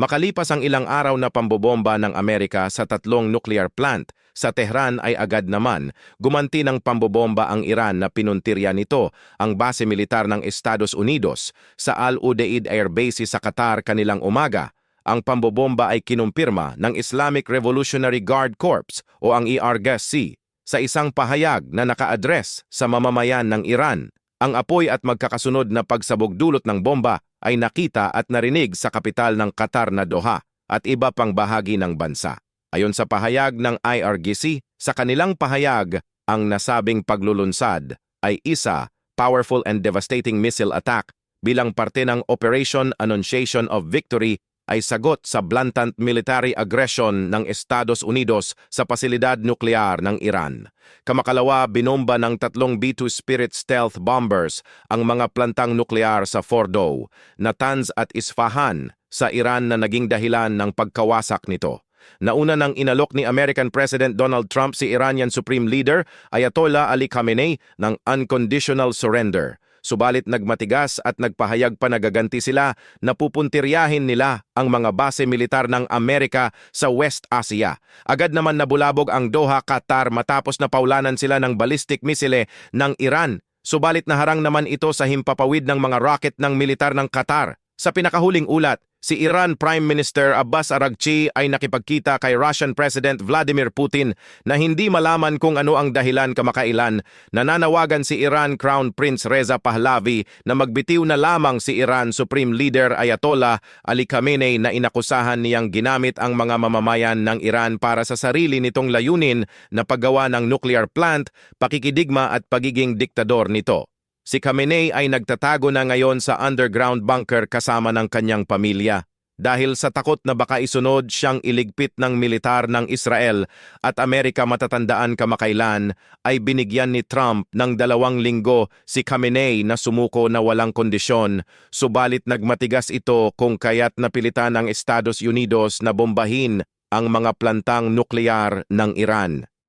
Makalipas ang ilang araw na pambobomba ng Amerika sa tatlong nuclear plant, sa Tehran ay agad naman gumanti ng pambobomba ang Iran na pinuntirya nito ang base militar ng Estados Unidos sa Al Udeid Air Base sa Qatar kanilang umaga. Ang pambobomba ay kinumpirma ng Islamic Revolutionary Guard Corps o ang E IRGC sa isang pahayag na naka-address sa mamamayan ng Iran. Ang apoy at magkakasunod na pagsabog dulot ng bomba ay nakita at narinig sa kapital ng Qatar na Doha at iba pang bahagi ng bansa. Ayon sa pahayag ng IRGC, sa kanilang pahayag, ang nasabing paglulunsad ay isa, powerful and devastating missile attack bilang parte ng Operation Annunciation of Victory ay sagot sa blatant military aggression ng Estados Unidos sa pasilidad nuklear ng Iran. Kamakalawa, binomba ng tatlong B-2 Spirit stealth bombers ang mga plantang nuklear sa Fordow, Natanz at Isfahan sa Iran na naging dahilan ng pagkawasak nito. Nauna nang inalok ni American President Donald Trump si Iranian Supreme Leader Ayatollah Ali Khamenei ng unconditional surrender. Subalit nagmatigas at nagpahayag pa nagaganti sila na pupuntiryahin nila ang mga base militar ng Amerika sa West Asia. Agad naman nabulabog ang Doha, Qatar matapos na paulanan sila ng ballistic missile ng Iran. Subalit naharang naman ito sa himpapawid ng mga rocket ng militar ng Qatar. Sa pinakahuling ulat, si Iran Prime Minister Abbas Araghchi ay nakipagkita kay Russian President Vladimir Putin na hindi malaman kung ano ang dahilan kamakailan. Nananawagan si Iran Crown Prince Reza Pahlavi na magbitiw na lamang si Iran Supreme Leader Ayatollah Ali Khamenei na inakusahan niyang ginamit ang mga mamamayan ng Iran para sa sarili nitong layunin na paggawa ng nuclear plant, pakikidigma at pagiging diktador nito. Si Khamenei ay nagtatago na ngayon sa underground bunker kasama ng kanyang pamilya dahil sa takot na baka isunod siyang iligpit ng militar ng Israel at Amerika matatandaan kamakailan ay binigyan ni Trump ng dalawang linggo si Khamenei na sumuko na walang kondisyon subalit nagmatigas ito kung kaya't napilitan ang Estados Unidos na bombahin ang mga plantang nuklear ng Iran.